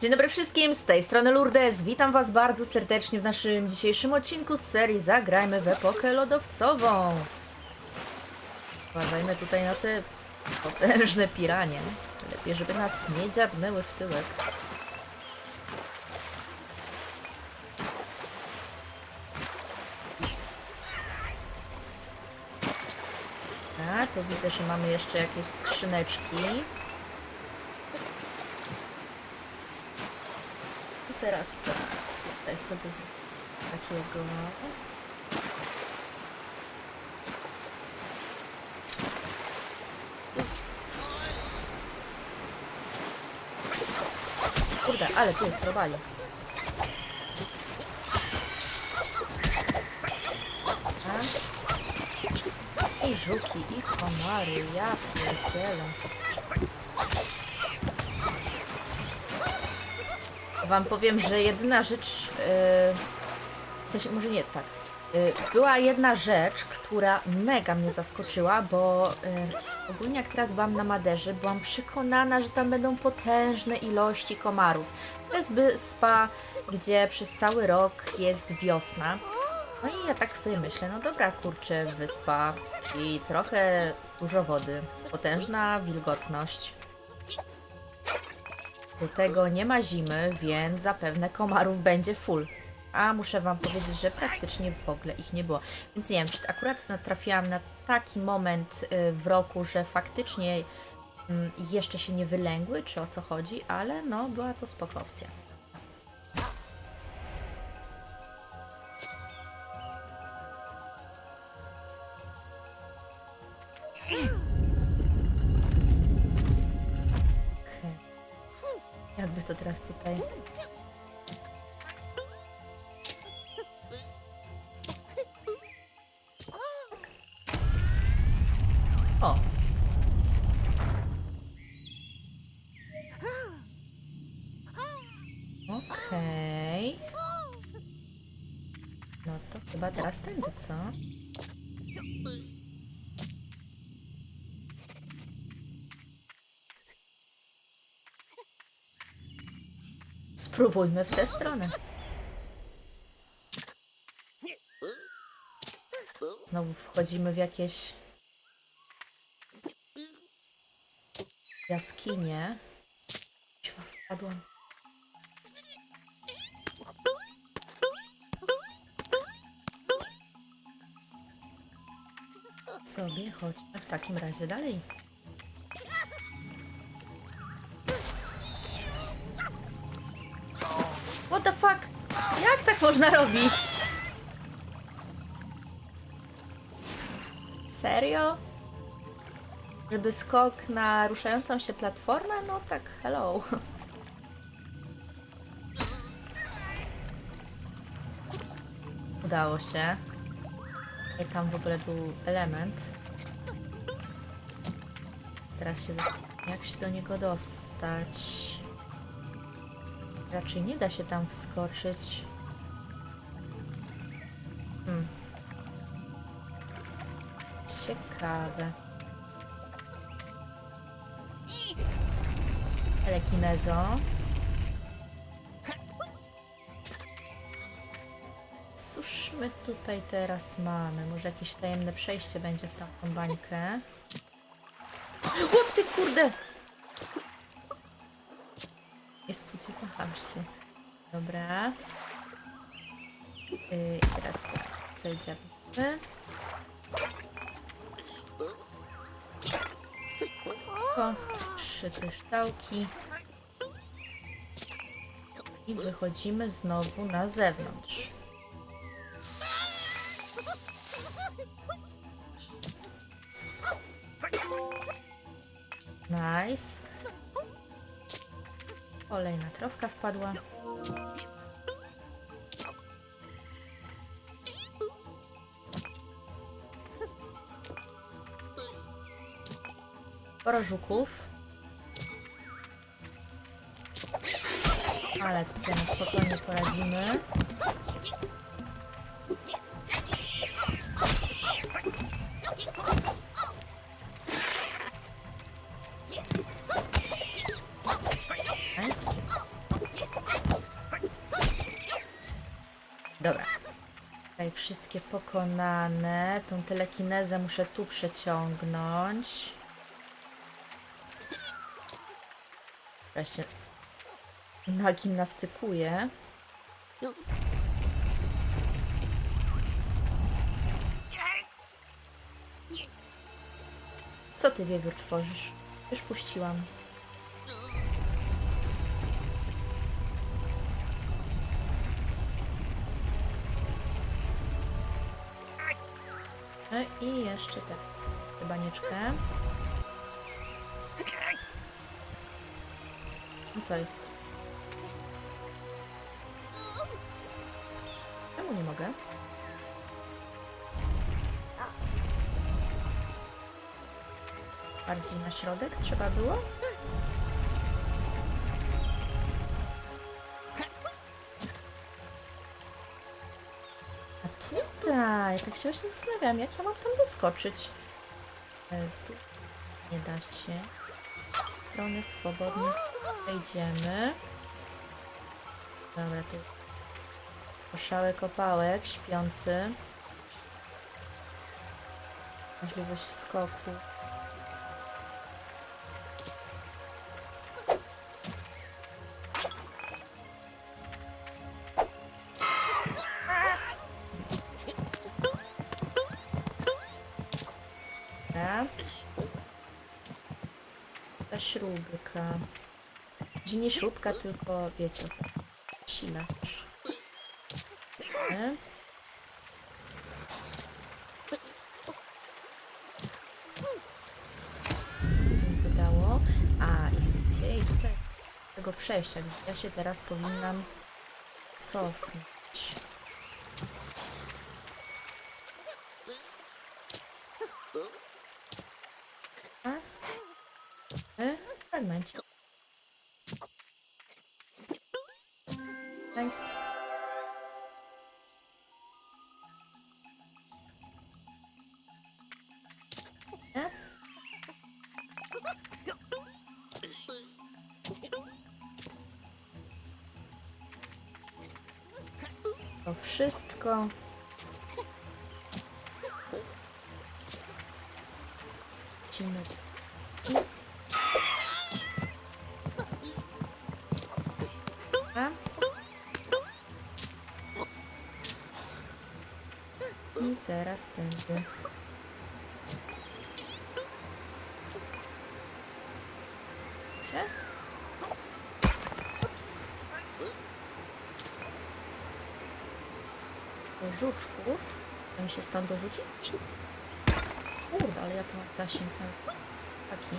Dzień dobry wszystkim, z tej strony Lourdes. Witam Was bardzo serdecznie w naszym dzisiejszym odcinku z serii Zagrajmy w epokę lodowcową. Uważajmy tutaj na te potężne piranie. Lepiej, żeby nas nie dziabnęły w tyłek. A, tu widzę, że mamy jeszcze jakieś skrzyneczki. Teraz tak, tutaj sobie takiego... Kurde, ale tu jest robali. I żuki, i komary, ja pierdzielę. Wam powiem, że jedyna rzecz, yy, w sensie, może nie tak, yy, była jedna rzecz, która mega mnie zaskoczyła, bo yy, ogólnie jak teraz byłam na Maderze, byłam przekonana, że tam będą potężne ilości komarów. To jest wyspa, gdzie przez cały rok jest wiosna. No i ja tak sobie myślę, no dobra, kurczę, wyspa i trochę dużo wody, potężna wilgotność. Do tego nie ma zimy, więc zapewne komarów będzie full. A muszę wam powiedzieć, że praktycznie w ogóle ich nie było. Więc nie wiem, czy akurat natrafiłam na taki moment y, w roku, że faktycznie mm, jeszcze się nie wylęgły, czy o co chodzi, ale no była to spoko opcja. Jakby to teraz tutaj. O. Okej. No to chyba teraz tędy, co? Spróbujmy w tę stronę. Znowu wchodzimy w jakieś jaskinie. Ciwa, wpadłam. Sobie chodźmy w takim razie dalej. What the fuck? Jak tak można robić? Serio? Żeby skok na ruszającą się platformę? No tak, hello. Udało się. I tam w ogóle był element. Teraz się jak się do niego dostać. Raczej nie da się tam wskoczyć. Hmm. Ciekawe. Telekinezo. Cóż my tutaj teraz mamy? Może jakieś tajemne przejście będzie w tamtą bańkę? O ty kurde! Nie spodziewałam się. Dobra. Yy, I teraz tak. Zejdziemy. O, trzy kryształki. I wychodzimy znowu na zewnątrz. Nice. Kolejna trofka wpadła. Sporo żuków. Ale tu sobie spokojnie poradzimy. Dobra. Tutaj wszystkie pokonane. Tą telekinezę muszę tu przeciągnąć. Ja się nagimnastykuję. Co ty, wiewiór, tworzysz? Już puściłam. I jeszcze teraz banieczkę. I co jest? Czemu nie mogę? Bardziej na środek trzeba było? Tutaj, tak się właśnie zastanawiam, jak ja mam tam doskoczyć. Tu nie da się. Strony swobodnie wejdziemy. Dobra, tu koszałek opałek, śpiący. Możliwość wskoku. Śrubka. Gdzie nie śrubka, tylko wiecie o co. Silacz. Nie? Co mi to dało? A, i gdzie? I tutaj tego przejścia. Ja się teraz powinnam cofnąć. A? E? Fragmencie. Nice. Nie? To wszystko. Lecimy. Dobra. I teraz tędy. Gdzie? Ups. Do żuczków. Mi się stąd dorzucić? Kurde, ale ja to mam zasięg taki.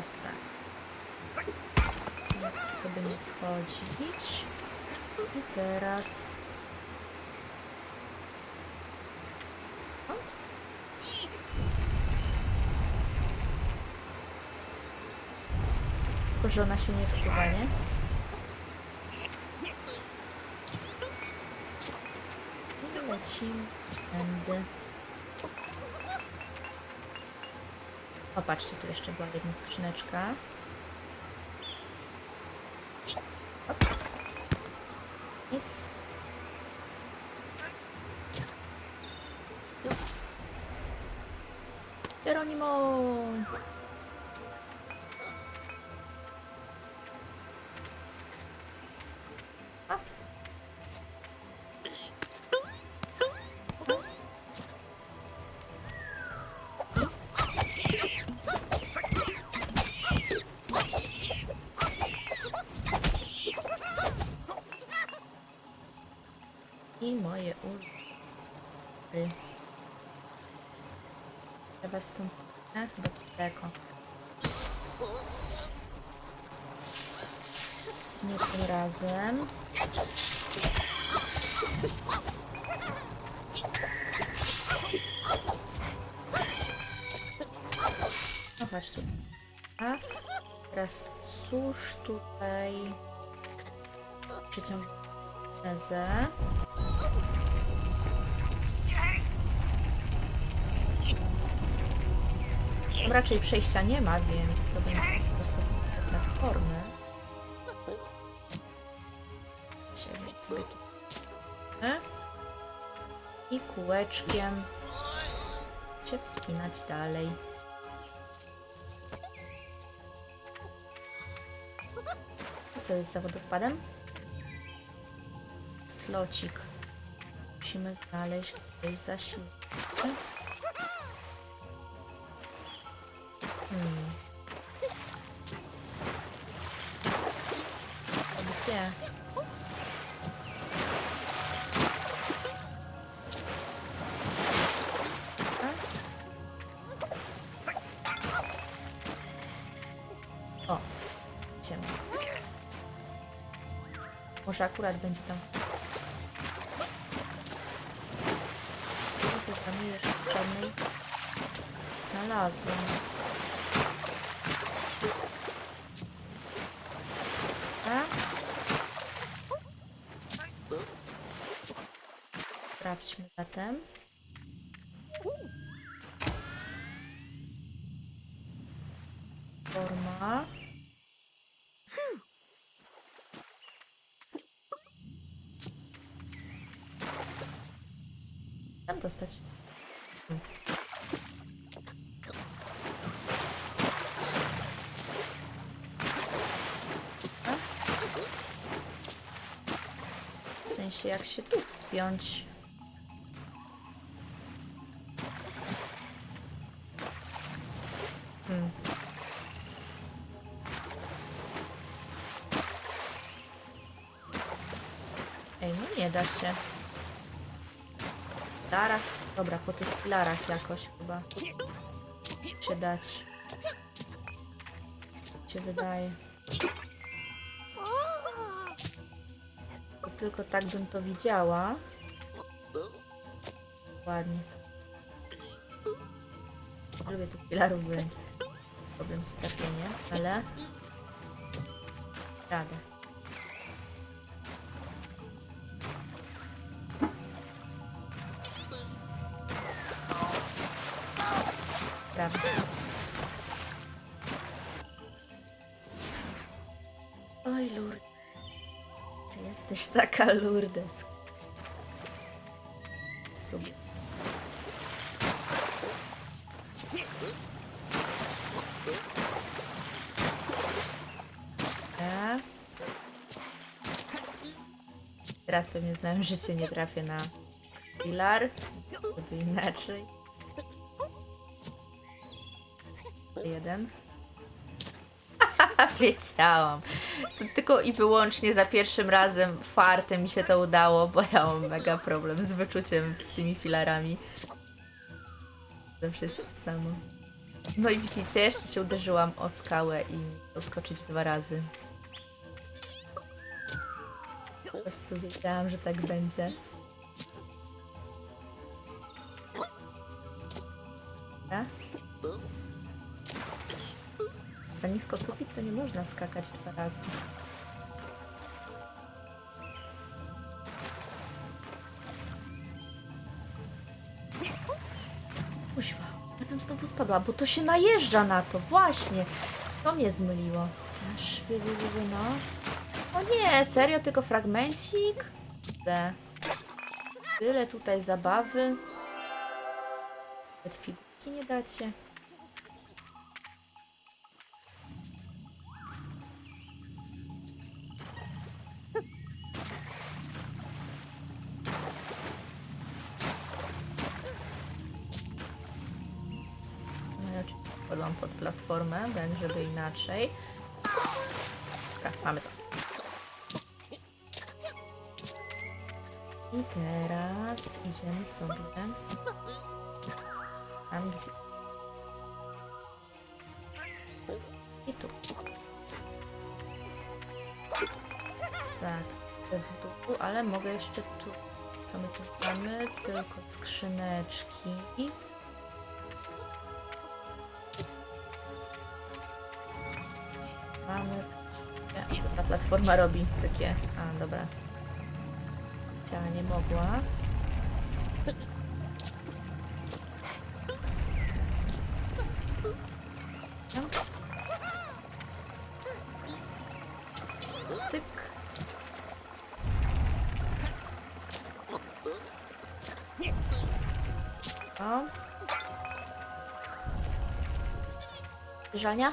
Tak. Żeby nie schodzić. I teraz... Tylko, że ona się nie wsuwa, nie? I lecimy. O, patrzcie, tu jeszcze była jedna skrzyneczka. Ops. Jest. Moje ury. Trzeba stąd... A, chyba daleko. Z nie tym razem. Chodź tu. A teraz cóż tutaj przyciągnę Tam raczej przejścia nie ma, więc to będzie po prostu platformy. Sobie tu. I kółeczkiem się wspinać dalej. Co jest za wodospadem? Slocik. Musimy znaleźć gdzieś zasiłki. Gdzie? A? O, ciemno. Może akurat będzie tam. Tam jeszcze żadnej znalazłam. A? Zatem. Forma. Tam dostać. Jak się tu wspiąć. Nie da się. Filarach? Dobra, po tych filarach jakoś chyba się dać. Cię wydaje. To tylko tak bym to widziała. Ładnie. Lubię tych filarów, bo problem z trafieniem, ale radę. Taka Lourdes. Spróbuj. A? Teraz pewnie znałem, się nie trafię na filar. Żeby inaczej. Jeden. Wiedziałam. To tylko i wyłącznie za pierwszym razem fartem mi się to udało, bo ja mam mega problem z wyczuciem z tymi filarami. Zawsze jest to samo. No i widzicie, jeszcze się uderzyłam o skałę i doskoczyć dwa razy. Po prostu wiedziałam, że tak będzie. Za nisko sufit to nie można skakać dwa razy. Kuźwa, ja bym znowu spadła, bo to się najeżdża na to, właśnie. To mnie zmyliło. Aż no. O nie, serio, tylko fragmencik? Kurde. Tyle tutaj zabawy. Nawet figurki nie dacie. Oczywiście wpadłam pod platformę, bo żeby inaczej. Dobra, mamy to. I teraz idziemy sobie tam gdzie. I tu. Tak, w dół, ale mogę jeszcze tu. Co my tu mamy? Tylko skrzyneczki. Mamy... Co ta platforma robi? Takie... A, dobra. Chciała, nie mogła. No. Cyk. O. Zbliżania?